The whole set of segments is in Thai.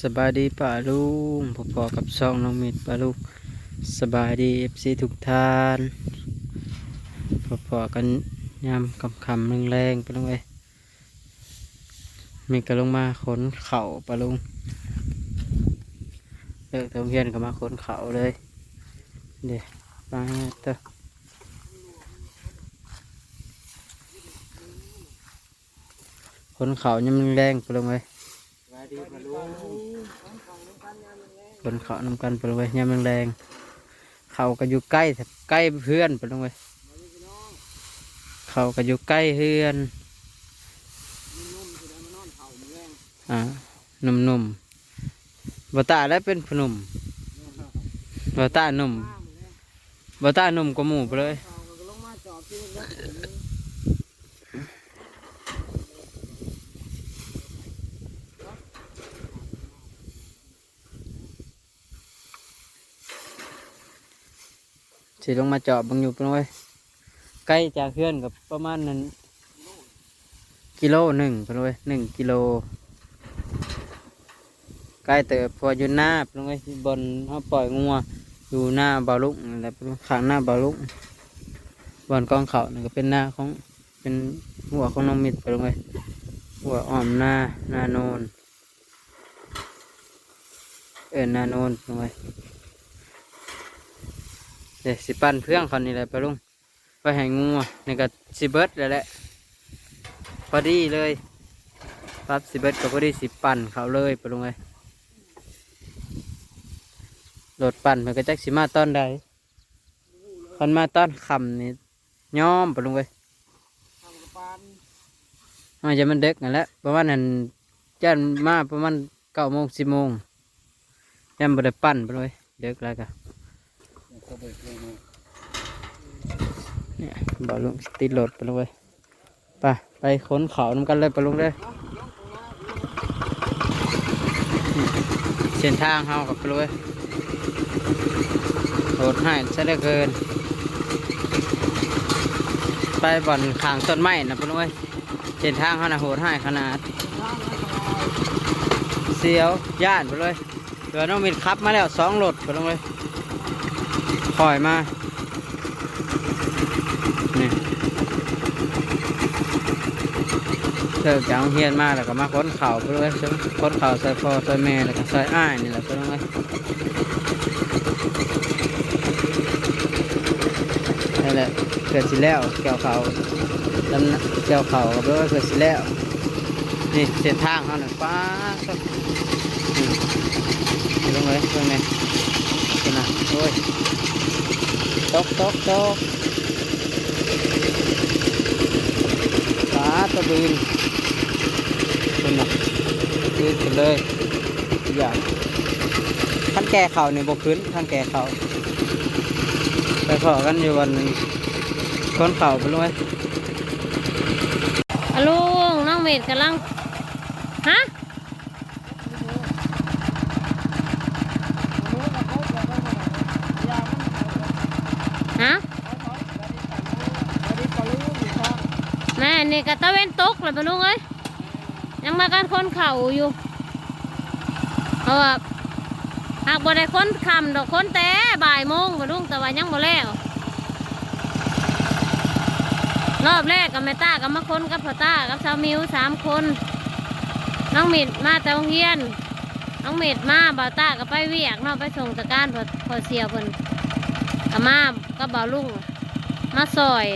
สบายดีป่าลุงพอๆกับซองน้องมิดป่าลุงสบายดีเอฟซีทุกท่านพอๆกันยามคำคำแรงๆไปลงไปมีกระลงมาขนเข่าป่าลุงเลิกโรงเรียนก็มาขนเข่าเลยเดี๋ยวมาเตอขนเข่ายังแรงๆไปลงไป บนเขานำกันไปลงไปยามแรงๆเขาก็อยู่ใกล้ใกล้เพื่อนไปลงไปเขาก็อยู่ใกล้เพื่อนอ่าหนุ่มหนุ่มๆบตาแล้วเป็นพนุ่มบตาหนุ่มบตาหนุ่มกว่าหมู่ไปเลย สิลงมาเจาะบังอยู่ไปลงไปใกล้จากเพื่อนกับประมาณนั้นกิโลหนึ่งไปลงไปหนึ่งกิโลใกล้เติบพออยู่หน้าไปลงไปบนเขาปล่อยงัวอยู่หน้าบาลุกและไปลงข้างหน้าบาลุกบอนกองเขานี่ก็เป็นหน้าของเป็นหัวของน้องมิดไปลงไปหัวอ้อมหน้าหน้าโนนเออหน้าโนนลงไป เดี๋ยวสิปั้นเพื่องเขานี่แหละปลุงไปให้งัวนี่ก็สิเบิร์ดแล้วแหละพอดีเลยปั๊บสิเบิร์ดก็พอดีสิปั่นเขาเลยปลุงเลยโหลดปั่นมันก็จักสิมาตอนใดคนมาตอนคำนี่ย้อมปลุงไปอาจจะมันเด็กนั่นแหละประมาณนั้นจันมาประมาณเก้าโมงสิบโมงยันบดปั่นไปเลยเด็กแล้วก็ เนี่ยบ่ลงติดโหลดไปลงไปไปไปขนเขานำกันเลยไปลงเลยเส้นทางเฮากับไปเลยโหดให้ซะเหลือเกิน ไปบ่อนขางต้นไม้นะพี่น้อยเส้นทางเขานะโหดให้ขนาดเสียวย่านไปเลยเดี๋ยวน้องมินขับมาแล้วสองรถไปลงเลย คอยมา นี่เลิกจากโรงเรียนมาแล้วก็มาค้นเข่าวไปเลยค้นเข่าใส่พ่อใส่แม่แล้วก็ใส่อ้ายนี่แหละไปลงเลยนั่นแหละเกิดสิแล้วเกี่ยวเขาลำเกี่ยวเขากับรถเกิดสิแล้วนี่เส้นทางเขาหน่อยป้าก็นี่ลงเลยลงเลยนี่นะโอ้ย ตกตกตกป้าตะบืนนี่นะบืนกันเลยอย่าขั้นแก่เข่าเนี่ยบกขึ้นขั้นแก่เข่าไปขอกันอยู่วันนึงคนเข่าไปเลยอลุงน้องเมดกำลัง ฮะ ฮะ แม่ นี่กะตะเวนตกเลยปะลุงเอ้ยยังมากันคนเข่าอยู่เพราะว่าหากบ่ได้คนคำดอกคนแต่บ่ายโมงปะลุงแต่ว่ายังบ่แล้วรอบแรกกับแม่ต้ากับมะคนกับพ่อต้ากับสาวมิวสามคน น้องเมิดมาแต่โรงเรียน น้องเมิดมาบ่าวต้าก็ไปเวียกเนาะไปส่งตะการพอพอเสียเพิ่นกับมากับบ่าวลุงมาซอย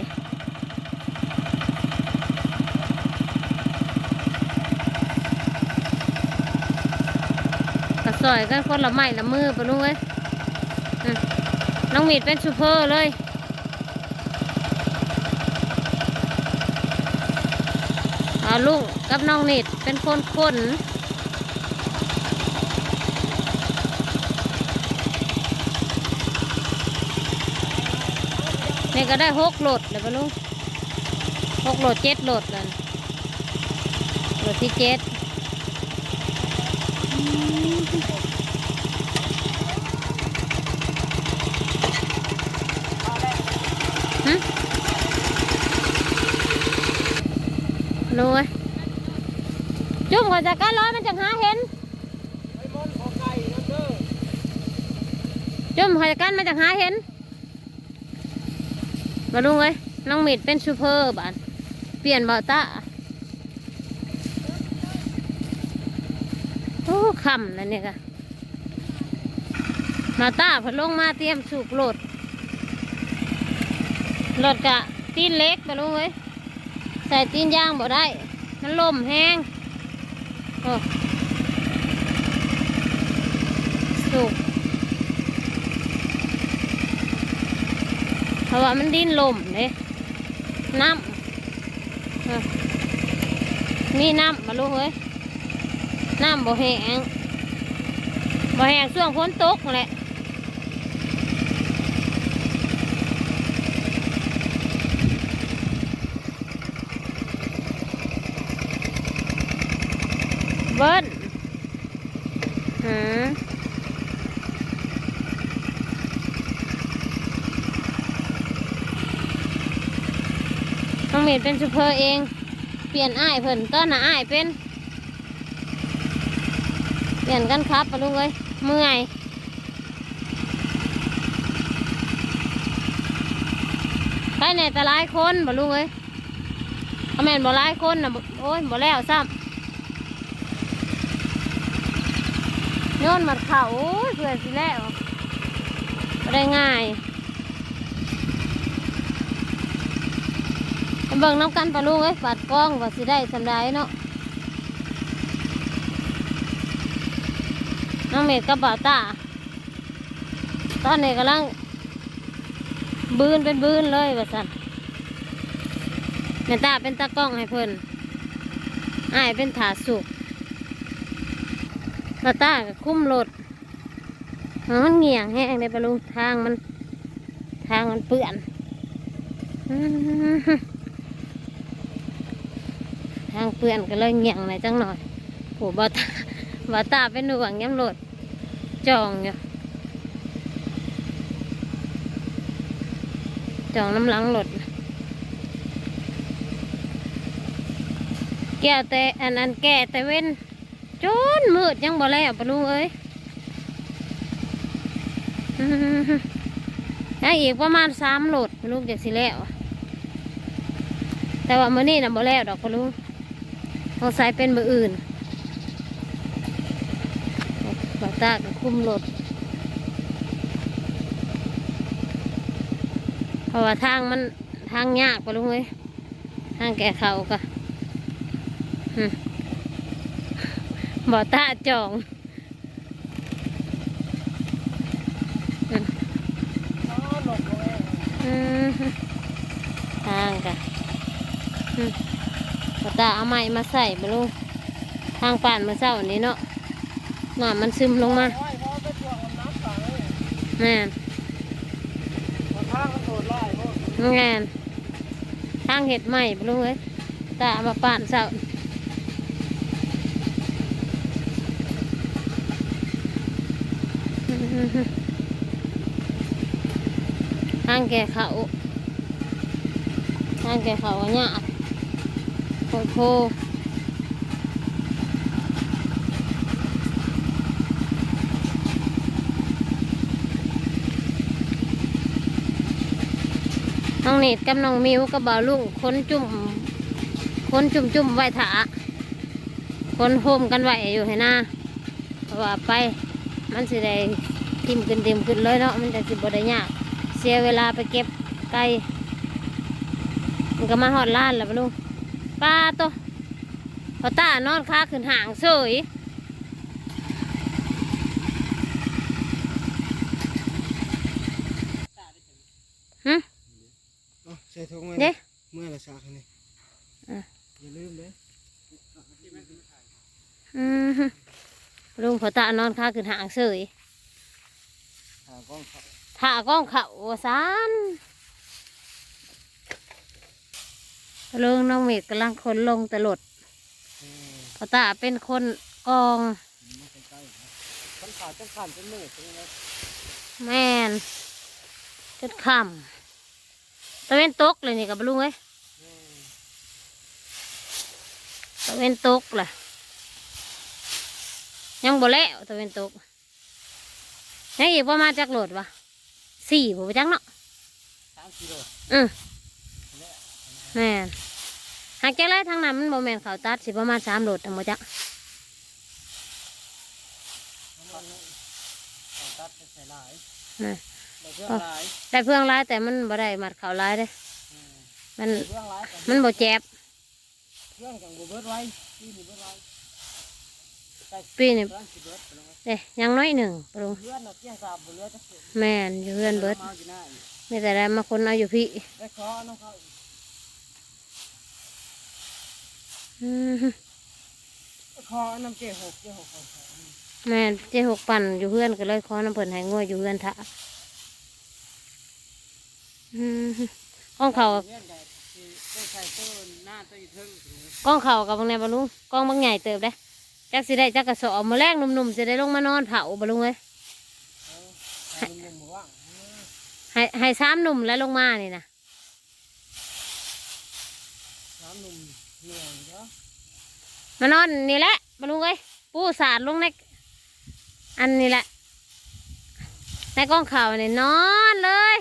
อยกันคนละไม้ละมือปะลุงเอ้ยน้องมิดเป็นซูเปอร์เลยอาลุงกับน้องนิดเป็นคนคนนี่ก็ได้หกโหลดเลยปะลุงหกโหลดเจ็ดโหลดเลยโหลดที่เจ็ด รวยจุ่มก่อนจากการร้อยมันจังหาเห็นจุ่มก่อนจากการมัจังหาเห็น มาดูเลยน้องมิดเป็นซูเปอร์บ้านเปลี่ยนเบาตา คำแล้วเนี่ยค่ะมาตาพลงมาเตรียมสูบโหลดโหลดกะตีนเล็กมาลุงเอ้ยใส่ตีนยางบ่ได้ มันลมแห้งโอ้สูบเพราะว่ามันดิ้นลมเลยน้ำเออมีน้ำมาลูกเอ้ย น้ำบ่แห้งบ่แห้งช่วงฝนตกแหละเบิ้ลหืมน้องเมดเป็นซูเปอร์เอง เปลี่ยนอ้ายเพิ่นต้นน่ะอ้ายเป็น เปลี่ยนกันครับปลุงเอ้ยเมื่อยใครในแต่หลายคนปลุงเอ้ยถ้าแม่นบ่หลายคนน่ะโอ้ยบ่แล้วซ้ำโยนมัดเข่าโอ้ยเพื่อสิแล้วได้ง่ายเบิ่งน้ำกันปลาลูกเอ้ยปัดกล้องว่าสิได้สำได้เนาะ น้องเมฆกับบ่าวตาตอนนี้กำลังบืนเป็นบืนเลยว่าสันแม่ตาเป็นตากล้องให้เพิ่นอ้ายเป็นถาสุกบ่าวตาคุ้มรถมันเงี่ยงแห้งเลยปลาลูกทางมันทางมันเปื้อนทางเปื่อนก็เลยเงี่ยงหน่อยจังหน่อยโหบาตาบาตาเป็นหน่วงย้ำโหลด จองอยู่จองน้ำหลังโหลดแก้วแต่อันอันแก่แต่เว้นจนมืดยังบ่แล้วปะลุงเอ้ยอื้อหือยังอีกประมาณสามโหลดปลุงจากสิแล้ว แต่ว่ามื้อนี้น่ะบ่แล้วดอกปะลุงสงสัยเป็นมืออื่นบา ตากคุมรถเพราะว่าทางมันทางยากไปลุงเอ้ยทางแก่เขาก็บอตาจองทางกะปตาเอาไม้มาใส่ไปลูกทางป่านมาเศร้านี้เนาะ น้ำมันซึมลงมาแม่นแม่นทางเห็ดใหม่ไปลูกเอ้ยตาเอามาป่านเศร้าทางแก่เขาทางแก่เขาก็ยากโอ้โห น้องเนตกับน้องมิวกับบ่าวลุงคนจุ่มคนจุ่มจุ่มๆไว้ถาคนโฮมกันไว้อยู่ให้หน้าเพราะว่าไปมันสิได้ทิมขึ้นเต็มขึ้นเลยเนาะมันจะสิบ่ได้ยากเสียเวลาไปเก็บไก่มันก็มาหอดล้านแล้วบ่ลุงปลาตัวพอตานอนค้าขึ้นห่างเสยหึ เอา ใส่ถุงไว้เด้ เมื่อละสากนี่อะ อย่าลืมเลยอืมฮึลุงพอตานอนค้าขึ้นห่างเสยหากล้องครับถ่ากล้องเขาว่าซานลุงน้องเมฆกำลังคนลงตลดเออพอตาเป็นคนกองมาใกล้ๆครับขันขาดจังขันเป็นมือตรงนี้แม่นจุดคำ ตะเวนตกเลยนี่กับลุงเอ้ยตะเวนตกล่ะ ยังบ่แล้วตะเวนตกยังอีกประมาณจักโหลดวะสี่ผมจักเนาะสามกิโลอืมแม่นหากแกไล่ทางนั้นมันโมแมนเขาตัดสิประมาณสามโหลดทั้งหมดจ้ะตัดใส่หลาย น่ะได้เครื่องหลายได้เพื่องไล่แต่มันบ่ได้มัดเขาไล่เด้อืมมันได้เครื่องหลายแต่มันบ่เจ็บเครื่องจังบ่เบิดไว้ที่นี่เบิดไว้ได้ปีนี่เครื่องสิเบิดไปลงเด้ยังน้อยหนึ่งปรุงเพื่อนน่ะเที่ยงสาบบ่เหลือจักเสือแม่นอยู่เพื่อนเบิดมาอยู่หน้าอีกไม่แต่ได้มาคนเอาอยู่พี่ได้ขอน้องเขาอีกอืมขอน้ำเจ๊หกเจ๊หกของเขาแม่นเจ๊หกปั่นอยู่เพื่อนก็เลยขอน้ำเพิ่นให้งัวอยู่เพื่อนทะอืม กล้องเขาเรียนได้สิได้ใส่ต้นหน้าต้นอีเทิงถึงกล้องเขากับบางแนบลุงกล้องบางใหญ่เติบได้จักสิได้จักกระสอบมาแรกหนุ่มๆจะได้ลงมานอนเผาบลุงเลยเอาเอาลุงๆบอกว่าเออให้ให้สามหนุ่มแล้วลงมานี่นะน้ำหนุ่มเหนื่อยเนาะมานอนนี่แหละบลุงเลยปูสาดลงในอันนี้แหละในกล้องเขาเนี่ยนอนเลย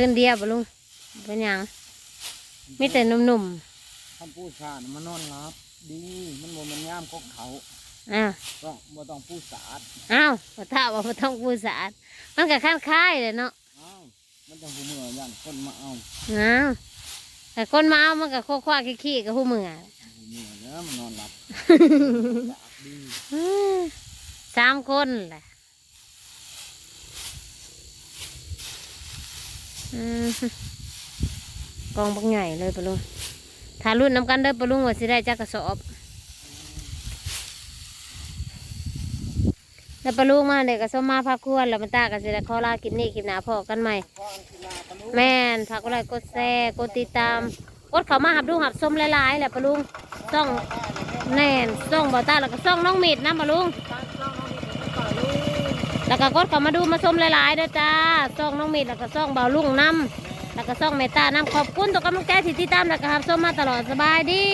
คืนเดียวบลุงเป็นหยังมีแต่หนุ่มท่านผู้ชาญมันนอนรับ ดีมันบ่แมันย่ามของเขาๆอ้าวต้องบ่ต้องผู้สาดอ้าวพอถ้าว่าบ่ต้องปูสาดมันก็ค้านคล้ายเลยเนาะเอ้ามันจะหูเมื่อย่านคนมาเอาอ้าวแต่คนมาเอามันก็โคคว้าขี้ๆกับหูมือ หูเมื่อเนี่ยมันนอนหลับสาดดีอื้อสามคนแหละอืม กองบักใหญ่เลยปะลุงถ้ารุ่นน้ำกันเด้อปะลุงว่าสิได้จักกระสอบแล้วปะลุงมาเด็กก็สมมาพักควรแล้วมันตากันสิได้ขอลากินนี่กินหนาพอกันใหม่ แม่นฝากกดไลค์กดแชร์กดติดตามกดเขามาหับดูหับส้มหลายๆแหละปะลุงซ่องแน่นซ่องบ่ตาแล้วก็ซ่องน้องมิดนะปะลุง แล้วก็กดเข้ามาดูมาชมหลายๆนะจ้าซ่องน้องมีดแล้วก็ซ่องเบาลุงน้ำแล้วก็ซ่องเมตาน้ำขอบคุณตัวกำลังใจที่ติดตามแล้วก็รับชมมาตลอดสบายดี